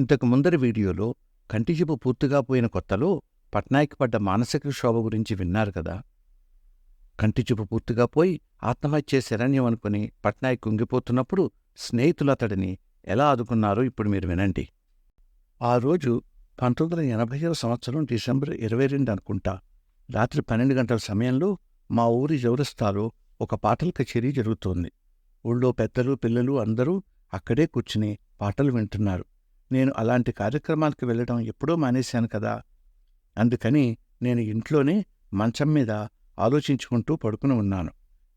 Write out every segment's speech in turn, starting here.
ఇంతకు ముందరి వీడియోలో కంటిచూపు పూర్తిగా పోయిన కొత్తలో పట్నాయక్ పడ్డ మానసిక క్షోభ గురించి విన్నారు కదా. కంటిచూపు పూర్తిగా పోయి ఆత్మహత్య శరణ్యం అనుకుని పట్నాయక్ కుంగిపోతున్నప్పుడు స్నేహితులు అతడిని ఎలా ఆదుకున్నారో ఇప్పుడు మీరు వినండి. ఆ రోజు పంతొమ్మిది వందల ఎనభైవ సంవత్సరం డిసెంబర్ ఇరవై రెండు అనుకుంటా రాత్రి పన్నెండు గంటల సమయంలో మా ఊరి చౌరస్తాలో ఒక పాటల కచేరీ జరుగుతోంది. ఊళ్ళో పెద్దలు పిల్లలు అందరూ అక్కడే కూర్చుని పాటలు వింటున్నారు. నేను అలాంటి కార్యక్రమాలకు వెళ్ళడం ఎప్పుడూ మానేశాను కదా. అందుకని నేను ఇంట్లోనే మంచం మీద ఆలోచించుకుంటూ పడుకుని ఉన్నాను.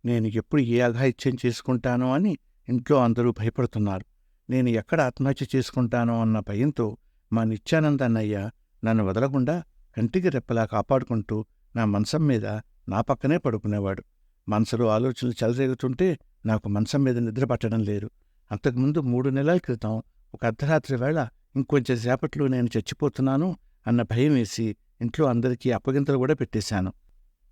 నేను ఎప్పుడు ఏ అఘాయిత్యం చేసుకుంటానో అని ఇంట్లో అందరూ భయపడుతున్నారు. నేను ఎక్కడ ఆత్మహత్య చేసుకుంటానో అన్న భయంతో మా నిత్యానంద అన్నయ్య నన్ను వదలకుండా కంటికి రెప్పలా కాపాడుకుంటూ నా మంచం మీద నా పక్కనే పడుకునేవాడు. మనసులో ఆలోచనలు చెలరేగుతుంటే నాకు మంచం మీద నిద్ర పట్టడం లేదు. అంతకుముందు మూడు నెలల క్రితం ఒక అర్ధరాత్రి వేళ ఇంకొంచెం సేపట్లో నేను చచ్చిపోతున్నాను అన్న భయం వేసి ఇంట్లో అందరికీ అప్పగింతలు కూడా పెట్టేశాను.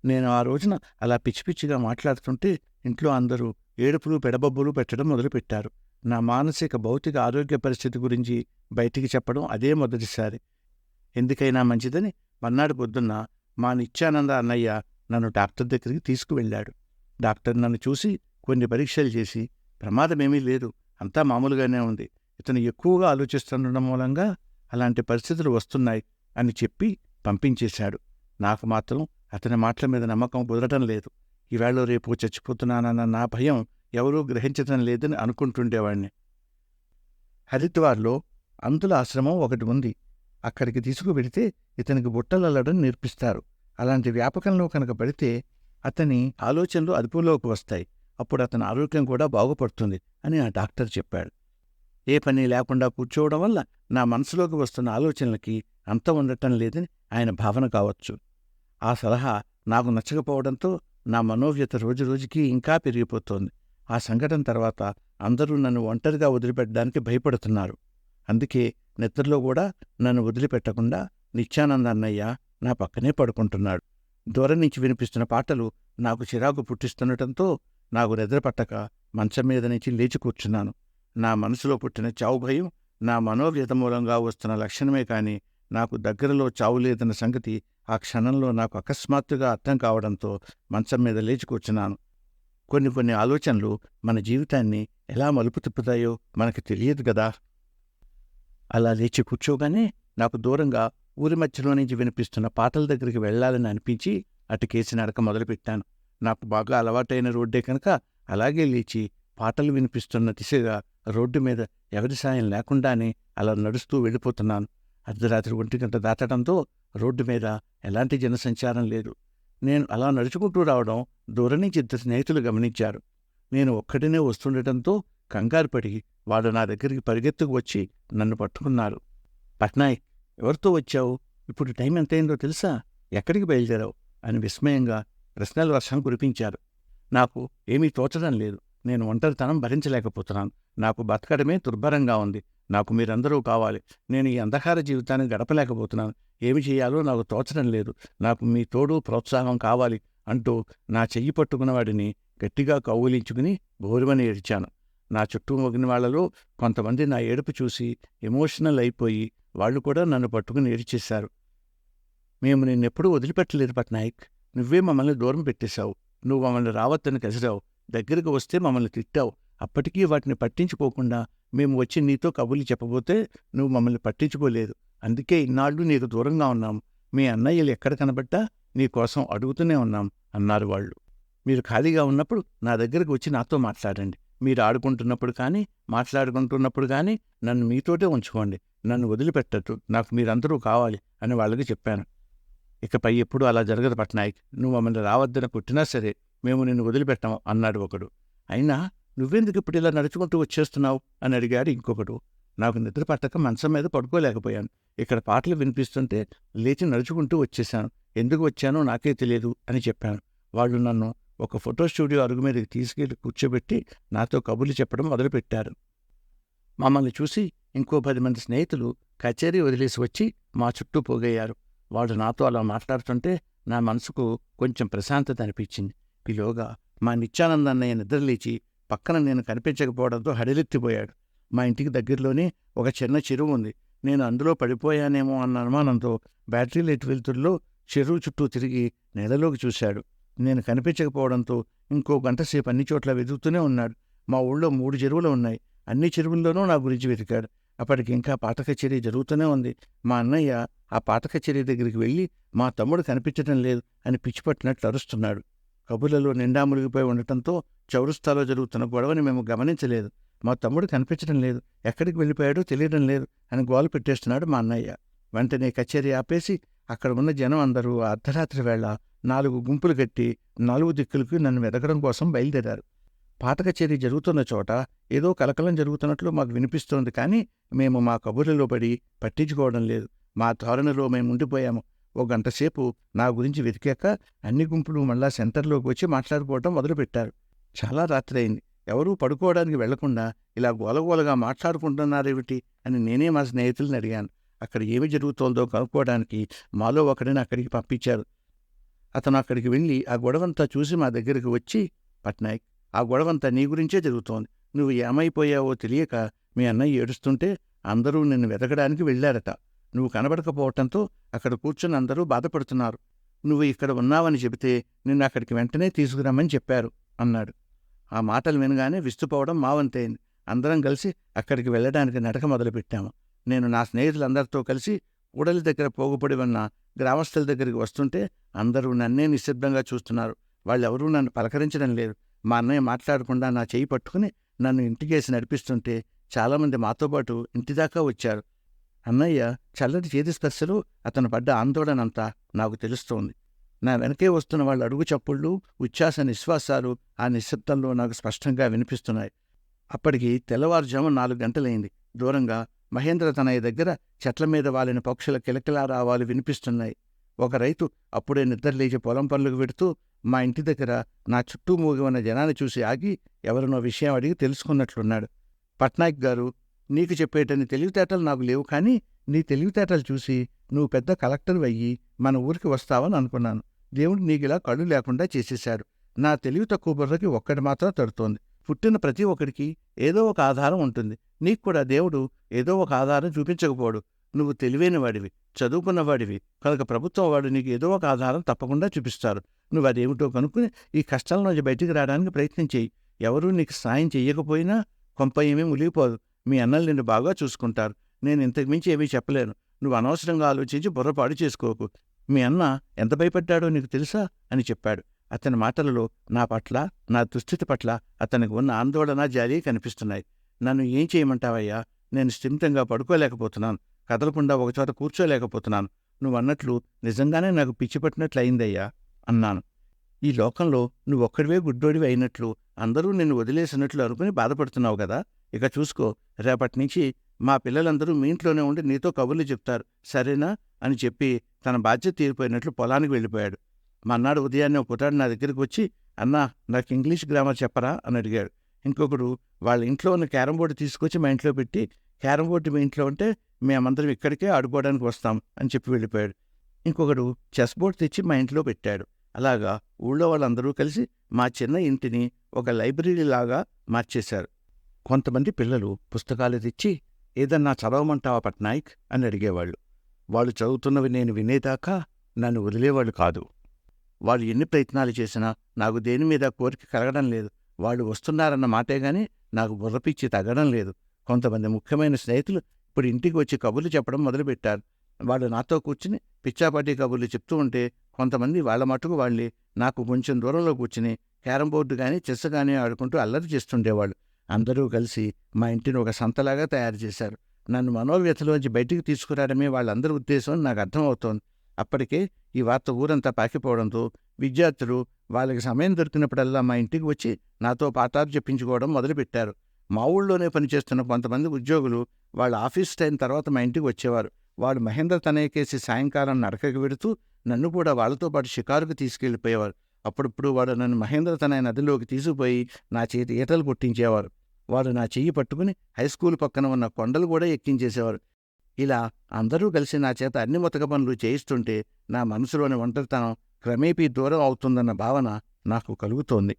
నేను ఆ రోజున అలా పిచ్చి పిచ్చిగా మాట్లాడుతుంటే ఇంట్లో అందరూ ఏడుపులు పెడబబ్బులు పెట్టడం మొదలుపెట్టారు. నా మానసిక భౌతిక ఆరోగ్య పరిస్థితి గురించి బయటికి చెప్పడం అదే మొదటిసారి. ఎందుకైనా మంచిదని మన్నాడు పొద్దున్న మా నిత్యానంద అన్నయ్య నన్ను డాక్టర్ దగ్గరికి తీసుకువెళ్ళాడు. డాక్టర్ నన్ను చూసి కొన్ని పరీక్షలు చేసి ప్రమాదమేమీ లేదు అంతా మామూలుగానే ఉంది. ఇతను ఎక్కువగా ఆలోచిస్తుండడం మూలంగా అలాంటి పరిస్థితులు వస్తున్నాయి అని చెప్పి పంపించేశాడు. నాకు మాత్రం అతని మాటల మీద నమ్మకం కుదరటం లేదు. ఈవేళ రేపు చచ్చిపోతున్నానన్న నా భయం ఎవరూ గ్రహించటం లేదని అనుకుంటుండేవాణ్ణి హరిద్వార్లో అంతుల ఆశ్రమం ఒకటి ఉంది. అక్కడికి తీసుకువెడితే ఇతనికి బుట్టలల్లడం నేర్పిస్తారు. అలాంటి వ్యాపకంలో కనుక పడితే అతని ఆలోచనలు అదుపులోకి వస్తాయి. అప్పుడు అతని ఆరోగ్యం కూడా బాగుపడుతుంది అని ఆ డాక్టర్ చెప్పాడు. ఏ పని లేకుండా కూర్చోవడం వల్ల నా మనసులోకి వస్తున్న ఆలోచనలకి అంతం ఉండటం లేదని ఆయన భావన కావచ్చు. ఆ సలహా నాకు నచ్చకపోవడంతో నా మనోవ్యత రోజురోజుకి ఇంకా పెరిగిపోతోంది. ఆ సంఘటన తర్వాత అందరూ నన్ను ఒంటరిగా వదిలిపెట్టడానికి భయపడుతున్నారు. అందుకే నిద్రలో కూడా నన్ను వదిలిపెట్టకుండా నిత్యానంద అన్నయ్య నా పక్కనే పడుకుంటున్నాడు. దూరం నుంచి వినిపిస్తున్న పాటలు నాకు చిరాకు పుట్టిస్తుండటంతో నాకు నిద్ర పట్టక మంచం మీద నుంచి లేచి కూర్చున్నాను. నా మనసులో పుట్టిన చావు భయం నా మనోవ్యత మూలంగా వస్తున్న లక్షణమే కాని నాకు దగ్గరలో చావు లేదన్న సంగతి ఆ క్షణంలో నాకు అకస్మాత్తుగా అర్థం కావడంతో మంచం మీద లేచి కూర్చున్నాను. కొన్ని కొన్ని ఆలోచనలు మన జీవితాన్ని ఎలా మలుపు తిప్పుతాయో మనకు తెలియదు కదా. అలా లేచి కూర్చోగానే నాకు దూరంగా ఊరి మధ్యలో నుంచి వినిపిస్తున్న పాటల దగ్గరికి వెళ్ళాలని అనిపించి అటుకేసి నడక మొదలుపెట్టాను. నాకు బాగా అలవాటైన రోడ్డే కనుక అలాగే లేచి పాటలు వినిపిస్తున్న దిశగా రోడ్డు మీద ఎవరి సాయం లేకుండానే అలా నడుస్తూ వెళ్ళిపోతున్నాను. అర్ధరాత్రి ఒంటి గంట దాటడంతో రోడ్డు మీద ఎలాంటి జనసంచారం లేదు. నేను అలా నడుచుకుంటూ రావడం దూరం నుంచి ఇద్దరు స్నేహితులు గమనించారు. నేను ఒక్కడినే వస్తుండటంతో కంగారు పడి వాడు నా దగ్గరికి పరిగెత్తుకు వచ్చి నన్ను పట్టుకున్నారు. పట్నాయక్ ఎవరితో వచ్చావు? ఇప్పుడు టైం ఎంతైందో తెలుసా? ఎక్కడికి బయలుదేరావు? అని విస్మయంగా ప్రశ్నల వర్షం కురిపించారు. నాకు ఏమీ తోచడం లేదు. నేను ఒంటరితనం భరించలేకపోతున్నాను. నాకు బతకడమే దుర్భరంగా ఉంది. నాకు మీరందరూ కావాలి. నేను ఈ అంధకార జీవితాన్ని గడపలేకపోతున్నాను. ఏమి చేయాలో నాకు తోచడం లేదు. నాకు మీ తోడు ప్రోత్సాహం కావాలి అంటూ నా చెయ్యి పట్టుకున్నవాడిని గట్టిగా కౌగులించుకుని భోరుమని ఏడ్చాను. నా చుట్టూ మొగిన వాళ్ళలో కొంతమంది నా ఏడుపు చూసి ఎమోషనల్ అయిపోయి వాళ్ళు కూడా నన్ను పట్టుకుని ఏడ్చేశారు. మేము నిన్నెప్పుడూ వదిలిపెట్టలేదు పట్నాయక్. నువ్వే మమ్మల్ని దూరం పెట్టేశావు. నువ్వు మమ్మల్ని రావద్దని కసిరావు దగ్గరకు వస్తే మమ్మల్ని తిట్టావు. అప్పటికీ వాటిని పట్టించుకోకుండా మేము వచ్చి నీతో కబుర్లు చెప్పబోతే నువ్వు మమ్మల్ని పట్టించుకోలేదు. అందుకే ఇన్నాళ్ళు నీకు దూరంగా ఉన్నాం. మీ అన్నయ్యలు ఎక్కడ కనబట్టా నీకోసం అడుగుతూనే ఉన్నాం అన్నారు వాళ్ళు. మీరు ఖాళీగా ఉన్నప్పుడు నా దగ్గరకు వచ్చి నాతో మాట్లాడండి. మీరు ఆడుకుంటున్నప్పుడు కానీ మాట్లాడుకుంటున్నప్పుడు కానీ నన్ను మీతోటే ఉంచుకోండి. నన్ను వదిలిపెట్టద్దు. నాకు మీరందరూ కావాలి అని వాళ్ళకి చెప్పాను. ఇకపై ఎప్పుడూ అలా జరగదు పట్నాయక్. నువ్వు మమ్మల్ని రావద్దని కొట్టినా సరే మేము నిన్ను వదిలిపెట్టాం అన్నాడు ఒకడు. అయినా నువ్వెందుకు ఇప్పుడు ఇలా నడుచుకుంటూ వచ్చేస్తున్నావు? అని అడిగాడు ఇంకొకడు. నాకు నిద్ర పట్టక మంచం మీద పడుకోలేకపోయాను. ఇక్కడ పాటలు వినిపిస్తుంటే లేచి నడుచుకుంటూ వచ్చేశాను. ఎందుకు వచ్చానో నాకే తెలియదు అని చెప్పాను. వాళ్ళు నన్ను ఒక ఫోటో స్టూడియో అరుగు మీదకి తీసుకెళ్ళి కూర్చోబెట్టి నాతో కబుర్లు చెప్పడం మొదలుపెట్టారు. మమ్మల్ని చూసి ఇంకో పది మంది స్నేహితులు కచేరీ వదిలేసి వచ్చి మా చుట్టూ పోగయ్యారు. వాళ్ళు నాతో అలా మాట్లాడుతుంటే నా మనసుకు కొంచెం ప్రశాంతత అనిపించింది. ఈలోగా మా నిత్యానంద అన్నయ్య నిద్రలేచి పక్కన నేను కనిపించకపోవడంతో హడలెత్తిపోయాడు. మా ఇంటికి దగ్గరలోనే ఒక చిన్న చెరువు ఉంది. నేను అందులో పడిపోయానేమో అన్న అనుమానంతో బ్యాటరీ లైట్ వెలుతురులో చెరువు చుట్టూ తిరిగి నేలలోకి చూశాడు. నేను కనిపించకపోవడంతో ఇంకో గంట సేపు అన్ని చోట్ల వెతుకుతూనే ఉన్నాడు. మా ఊళ్ళో మూడు చెరువులు ఉన్నాయి. అన్ని చెరువుల్లోనూ నా గురించి వెతికాడు. అప్పటికి ఇంకా పాట కచేరీ జరుగుతూనే ఉంది. మా అన్నయ్య ఆ పాట కచేరీ దగ్గరికి వెళ్ళి మా తమ్ముడు కనిపించడం లేదు అని పిచ్చిపట్టినట్లు అరుస్తున్నాడు. కబుర్లలో నిండా మునిగిపోయి ఉండటంతో చౌరస్తాలో జరుగుతున్న గొడవని మేము గమనించలేదు. మా తమ్ముడు కనిపించడం లేదు. ఎక్కడికి వెళ్ళిపోయాడో తెలియడం లేదు అని గోలు పెట్టేస్తున్నాడు మా అన్నయ్య. వెంటనే కచేరీ ఆపేసి అక్కడ ఉన్న జనం అందరూ అర్ధరాత్రి వేళ నాలుగు గుంపులు కట్టి నాలుగు దిక్కులకి నన్ను వెతకడం కోసం బయలుదేరారు. పాట కచేరీ జరుగుతున్న చోట ఏదో కలకలం జరుగుతున్నట్లు మాకు వినిపిస్తోంది కానీ మేము మా కబుర్లలో పడి పట్టించుకోవడం లేదు. మా ధోరణిలో మేము ఉండిపోయాము. ఓ గంటసేపు నా గురించి వెతికాక అన్ని గుంపులు మళ్ళా సెంటర్లోకి వచ్చి మాట్లాడుకోవటం మొదలుపెట్టారు. చాలా రాత్రి అయింది ఎవరూ పడుకోవడానికి వెళ్ళకుండా ఇలా గోలగోలగా మాట్లాడుకుంటున్నారేమిటి అని నేనే మా స్నేహితుల్ని అడిగాను. అక్కడ ఏమి జరుగుతోందో కనుక్కోవడానికి మాలో ఒకడిని అక్కడికి పంపించారు. అతను అక్కడికి వెళ్ళి ఆ గొడవంతా చూసి మా దగ్గరికి వచ్చి పట్నాయక్ ఆ గొడవంతా నీ గురించే జరుగుతోంది. నువ్వు ఏమైపోయావో తెలియక మీ అన్నయ్య ఏడుస్తుంటే అందరూ నిన్ను వెతకడానికి వెళ్ళారట. నువ్వు కనబడకపోవటంతో అక్కడ కూర్చుని అందరూ బాధపడుతున్నారు. నువ్వు ఇక్కడ ఉన్నావని చెబితే నిన్ను అక్కడికి వెంటనే తీసుకురమ్మని చెప్పారు అన్నాడు. ఆ మాటలు వినగానే విస్తుపోవడం మావంతైంది. అందరం కలిసి అక్కడికి వెళ్ళడానికి నడక మొదలుపెట్టాము. నేను నా స్నేహితులందరితో కలిసి కూడలి దగ్గర పోగుపడి ఉన్న గ్రామస్తుల దగ్గరికి వస్తుంటే అందరూ నన్నే నిశ్శబ్దంగా చూస్తున్నారు. వాళ్ళెవరూ నన్ను పలకరించడం లేదు మా అన్నయ్య మాట్లాడకుండా నా చేయి పట్టుకుని నన్ను ఇంటికేసి నడిపిస్తుంటే చాలామంది మాతో పాటు ఇంటిదాకా వచ్చారు. అన్నయ్య చల్లటి చేతి స్పర్శలో అతను పడ్డ ఆందోళనంతా నాకు తెలుస్తోంది. నా వెనకే వస్తున్న వాళ్ళ అడుగు చప్పుళ్ళు ఉచ్ఛ్వాస నిశ్వాసాలు ఆ నిశ్శబ్దంలో నాకు స్పష్టంగా వినిపిస్తున్నాయి. అప్పటికి తెల్లవారుజాము నాలుగు గంటలైంది. దూరంగా మహేంద్ర తనయ్య దగ్గర చెట్ల మీద వాలిన పక్షుల కిలకిలారావాలు వినిపిస్తున్నాయి. ఒక రైతు అప్పుడే నిద్రలేచి పొలం పనులకు పెడుతూ మా ఇంటి దగ్గర నా చుట్టూ మూగి ఉన్న జనాన్ని చూసి ఆగి ఎవరినో విషయం అడిగి తెలుసుకున్నట్లున్నాడు. పట్నాయక్ గారు నీకు చెప్పేటన్ని తెలివితేటలు నాకు లేవు కానీ నీ తెలివితేటలు చూసి నువ్వు పెద్ద కలెక్టర్ అయ్యి మన ఊరికి వస్తావని అనుకున్నాను. దేవుడు నీకిలా కళ్ళు లేకుండా చేసేశాడు నా తెలివి తక్కువ బుర్రకి ఒక్కటి మాత్రం తడుతోంది. పుట్టిన ప్రతి ఒక్కడికి ఏదో ఒక ఆధారం ఉంటుంది. నీకు కూడా దేవుడు ఏదో ఒక ఆధారం చూపించకపోడు. నువ్వు తెలివైన వాడివి చదువుకున్నవాడివి కనుక ప్రభుత్వం వాడు నీకు ఏదో ఒక ఆధారం తప్పకుండా చూపిస్తారు. నువ్వు అదేమిటో కనుక్కుని ఈ కష్టాల నుంచి బయటికి రావడానికి ప్రయత్నం చేయి. ఎవరూ నీకు సాయం చెయ్యకపోయినా కొంప ఏమీ ములిగిపోదు మీ అన్నలు నిన్ను బాగా చూసుకుంటారు. నేను ఇంతకు మించి ఏమీ చెప్పలేను. నువ్వు అనవసరంగా ఆలోచించి బుర్రపాడు చేసుకోకు. మీ అన్న ఎంత భయపడ్డాడో నీకు తెలుసా? అని చెప్పాడు. అతని మాటలలో నా పట్ల నా దుస్థితి పట్ల అతనికి ఉన్న ఆందోళన జాలి కనిపిస్తున్నాయి. నన్ను ఏం చేయమంటావయ్యా? నేను స్థిమితంగా పడుకోలేకపోతున్నాను. కదలకుండా ఒకచోట కూర్చోలేకపోతున్నాను. నువ్వు అన్నట్లు నిజంగానే నాకు పిచ్చి పట్టినట్లు అయిందయ్యా? అన్నాను. ఈ లోకంలో నువ్వొక్కడివే గుడ్డోడివి అయినట్లు అందరూ నిన్ను వదిలేసినట్లు అనుకుని బాధపడుతున్నావు కదా? ఇక చూసుకో రేపటి నుంచి మా పిల్లలందరూ మీ ఇంట్లోనే ఉండి నీతో కబుర్లు చెప్తారు. సరేనా? అని చెప్పి తన బాధ్యత తీరిపోయినట్లు పొలానికి వెళ్ళిపోయాడు. మన్నాడు ఉదయాన్నే ఒక నా దగ్గరికి వచ్చి అన్నా నాకు ఇంగ్లీష్ గ్రామర్ చెప్పరా? అని అడిగాడు. ఇంకొకడు వాళ్ళ ఇంట్లో ఉన్న క్యారం బోర్డు తీసుకొచ్చి మా ఇంట్లో పెట్టి క్యారం బోర్డు మీ ఇంట్లో ఉంటే మేమందరం ఇక్కడికే ఆడుకోవడానికి వస్తాం అని చెప్పి వెళ్ళిపోయాడు. ఇంకొకడు చెస్ బోర్డు తెచ్చి మా ఇంట్లో పెట్టాడు. అలాగా ఊళ్ళో వాళ్ళందరూ కలిసి మా చిన్న ఇంటిని ఒక లైబ్రరీ లాగా మార్చేశారు. కొంతమంది పిల్లలు పుస్తకాలు తెచ్చి ఏదన్నా చదవమంటావా పట్నాయక్? అని అడిగేవాళ్ళు. వాళ్ళు చదువుతున్నవి నేను వినేదాకా నన్ను వదిలేవాళ్ళు కాదు. వాళ్ళు ఎన్ని ప్రయత్నాలు చేసినా నాకు దేని మీద కోరిక కలగడం లేదు. వాళ్ళు వస్తున్నారన్న మాటే గాని నాకు బుర్రపిచ్చి తగ్గడం లేదు. కొంతమంది ముఖ్యమైన స్నేహితులు ఇప్పుడు ఇంటికి వచ్చి కబుర్లు చెప్పడం మొదలుపెట్టారు. వాళ్ళు నాతో కూర్చుని పిచ్చాపాటి కబుర్లు చెప్తూ ఉంటే కొంతమంది వాళ్ళ మటుకు వాళ్ళే. నాకు కొంచెం దూరంలో కూర్చుని క్యారం బోర్డు కానీ చెస్ కానీ ఆడుకుంటూ అల్లరి చేస్తుండేవాళ్ళు. అందరూ కలిసి మా ఇంటిని ఒక సంతలాగా తయారు చేశారు. నన్ను మనోవ్యతలోంచి బయటికి తీసుకురావడమే వాళ్ళందరి ఉద్దేశం నాకు అర్థమవుతోంది. అప్పటికే ఈ వార్త ఊరంతా పాకిపోవడంతో విద్యార్థులు వాళ్ళకి సమయం దొరికినప్పుడల్లా మా ఇంటికి వచ్చి నాతో పాఠాలు చెప్పించుకోవడం మొదలుపెట్టారు. మా ఊళ్ళోనే పనిచేస్తున్న కొంతమంది ఉద్యోగులు వాళ్ళ ఆఫీస్ టైం తర్వాత మా ఇంటికి వచ్చేవారు. వాడు మహేంద్ర తనయకేసి సాయంకాలం నడకకి వెడుతూ నన్ను కూడా వాళ్ళతో పాటు షికారుకు తీసుకెళ్ళిపోయేవారు. అప్పుడప్పుడు వాడు నన్ను మహేంద్ర తనయ నదిలోకి తీసుకుపోయి నా చేతి ఈతలు కొట్టించేవారు. వాడు నా చెయ్యి పట్టుకుని హై స్కూల్ పక్కన ఉన్న కొండలు కూడా ఎక్కించేసేవారు. ఇలా అందరూ కలిసి నా చేత అన్ని మొతక పనులు చేయిస్తుంటే నా మనసులోని ఒంటరితనం క్రమేపీ దూరం అవుతుందన్న భావన నాకు కలుగుతోంది.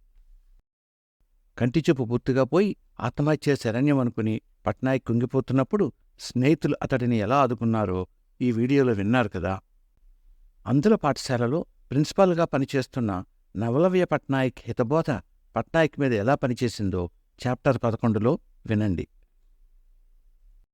కంటిచూపు పూర్తిగా పోయి ఆత్మహత్య శరణ్యం అనుకుని పట్నాయక్ కుంగిపోతున్నప్పుడు స్నేహితులు అతడిని ఎలా ఆదుకున్నారో ఈ వీడియోలో విన్నారు కదా. అందుల పాఠశాలలో ప్రిన్సిపాల్గా పనిచేస్తున్న నవలవ్య పట్నాయక్ హితబోధ పట్నాయక్ మీద ఎలా పనిచేసిందో చాప్టర్ పదకొండులో వినండి.